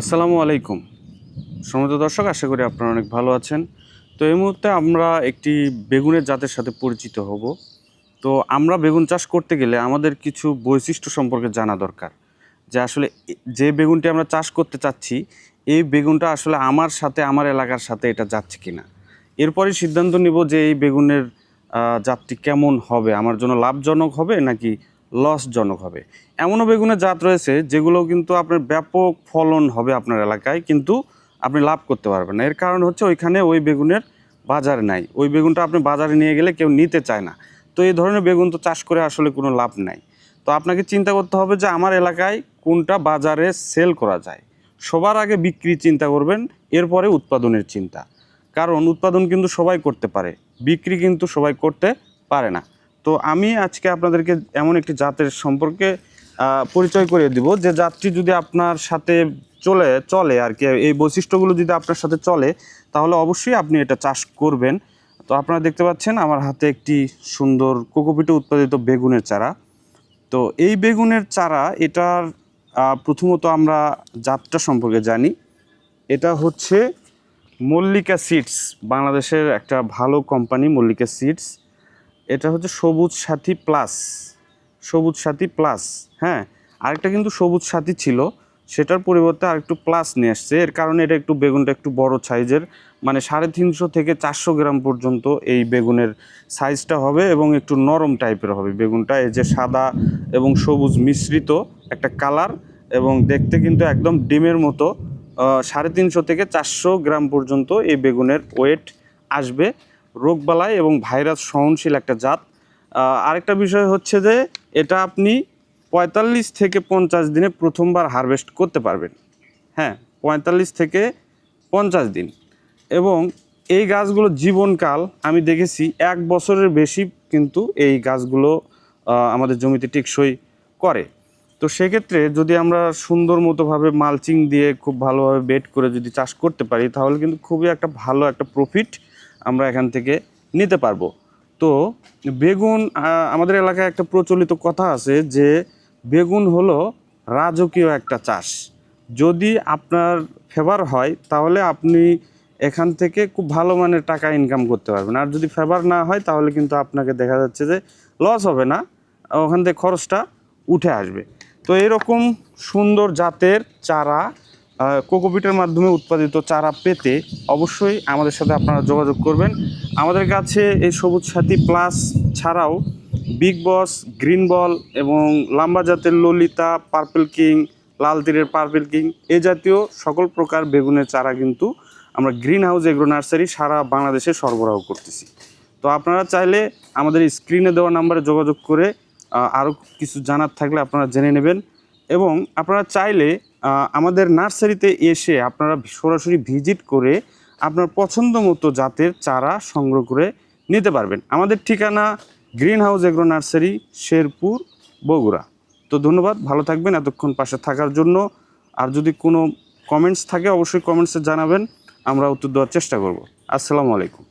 আসসালামু আলাইকুম। সমৃদ্ধ দর্শক, আশা করি আপনারা অনেক ভালো আছেন। তো এই মুহূর্তে আমরা একটি বেগুনের জাতের সাথে পরিচিত হব। তো আমরা বেগুন চাষ করতে গেলে আমাদের কিছু বৈশিষ্ট্য সম্পর্কে জানা দরকার। যে আসলে যে বেগুনটি আমরা চাষ করতে চাচ্ছি, এই বেগুনটা আসলে আমার সাথে, আমার এলাকার সাথে এটা যাচ্ছে কিনা? এরপরে সিদ্ধান্ত নিব যে এই বেগুনের জাতটি কেমন হবে? আমার জন্য লাভজনক হবে নাকি লসজনক হবে। এমনও বেগুনের জাত রয়েছে যেগুলো কিন্তু আপনার ব্যাপক ফলন হবে আপনার এলাকায়, কিন্তু আপনি লাভ করতে পারবেন না। এর কারণ হচ্ছে ওইখানে ওই বেগুনের বাজার নাই। ওই বেগুনটা আপনি বাজারে নিয়ে গেলে কেউ নিতে চায় না। তো এই ধরনের বেগুন তো চাষ করে আসলে কোনো লাভ নাই। তো আপনাকে চিন্তা করতে হবে যে আমার এলাকায় কোনটা বাজারে সেল করা যায়। সবার আগে বিক্রি চিন্তা করবেন, এরপরে উৎপাদনের চিন্তা। কারণ উৎপাদন কিন্তু সবাই করতে পারে, বিক্রি কিন্তু সবাই করতে পারে না। তো আমি আজকে আপনাদেরকে এমন একটি জাতের সম্পর্কে পরিচয় করে দিব। যে জাতটি যদি আপনার সাথে চলে চলে আর কি, এই বৈশিষ্ট্যগুলো যদি আপনার সাথে চলে, তাহলে অবশ্যই আপনি এটা চাষ করবেন। তো আপনারা দেখতে পাচ্ছেন আমার হাতে একটি সুন্দর কোকোপিটে উৎপাদিত বেগুনের চারা। তো এই বেগুনের চারা, এটার প্রথমত আমরা জাতটা সম্পর্কে জানি। এটা হচ্ছে মল্লিকা সিডস, বাংলাদেশের একটা ভালো কোম্পানি, মল্লিকা সিডস। এটা হচ্ছে সবুজ সাথী প্লাস সবুজ সাথী প্লাস হ্যাঁ? আরেকটা কিন্তু সবুজ সাথী ছিল, সেটার পরিবর্তে আরেকটু প্লাস নিয়ে আসছে। এর কারণে এটা একটু বেগুনটা একটু বড় সাইজের মানে সাড়ে তিনশো থেকে চারশো গ্রাম পর্যন্ত এই বেগুনের সাইজটা হবে এবং একটু নরম টাইপের হবে। বেগুনটা এই যে সাদা এবং সবুজ মিশ্রিত একটা কালার এবং দেখতে কিন্তু একদম ডিমের মতো সাড়ে তিনশো থেকে চারশো গ্রাম পর্যন্ত এই বেগুনের ওয়েট আসবে। রোগবালাই এবং ভাইরাস সহনশীল একটা জাত। আরেকটা বিষয় হচ্ছে যে, এটা আপনি পঁয়তাল্লিশ থেকে পঞ্চাশ দিনে প্রথমবার হারভেস্ট করতে পারবেন। হ্যাঁ পঁয়তাল্লিশ থেকে পঞ্চাশ দিন। এবং এই গাছগুলো জীবনকাল, আমি দেখেছি এক বছরের বেশি কিন্তু এই গাছগুলো আমাদের জমিতে টেকসই করে। তো সেক্ষেত্রে যদি আমরা সুন্দর মতোভাবে মালচিং দিয়ে খুব ভালোভাবে বেড করে যদি চাষ করতে পারি, তাহলে কিন্তু খুবই একটা ভালো একটা প্রফিট আমরা এখান থেকে নিতে পারব। তো বেগুন আমাদের এলাকায় একটা প্রচলিত কথা আছে যে বেগুন হলো রাজকীয় একটা চাষ। যদি আপনার ফেভার হয়, তাহলে আপনি এখান থেকে খুব ভালো মানের টাকা ইনকাম করতে পারবেন। আর যদি ফেভার না হয়, তাহলে কিন্তু আপনাকে দেখা যাচ্ছে যে লস হবে না, ওখান থেকে খরচটা উঠে আসবে। তো এরকম সুন্দর জাতের চারা কোকোপিটের মাধ্যমে উৎপাদিত চারা পেতে অবশ্যই আমাদের সাথে আপনারা যোগাযোগ করবেন। আমাদের কাছে এই সবুজ সাথী প্লাস ছাড়াও বিগ বস, গ্রিন বল এবং লাম্বা জাতের ললিতা, পার্পেল কিং, লাল তীরের পার্পেল কিং, এ জাতীয় সকল প্রকার বেগুনের চারা কিন্তু আমরা গ্রিন হাউস এগ্রো নার্সারি সারা বাংলাদেশে সরবরাহ করতেছি। তো আপনারা চাইলে আমাদের স্ক্রিনে দেওয়া নাম্বারে যোগাযোগ করে আরও কিছু জানার থাকলে আপনারা জেনে নেবেন এবং আপনারা চাইলে আমাদের নার্সারিতে এসে আপনারা সরাসরি ভিজিট করে আপনার পছন্দ মতো জাতের চারা সংগ্রহ করে নিতে পারবেন। আমাদের ঠিকানা green house agro nursery, Sherpur, Bogura. তো ধন্যবাদ, ভালো থাকবেন, এতক্ষণ পাশে থাকার জন্য। আর যদি কোনো কমেন্টস থাকে, অবশ্যই কমেন্টসে জানাবেন, আমরা উত্তর দেওয়ার চেষ্টা করব। আসসালামু আলাইকুম।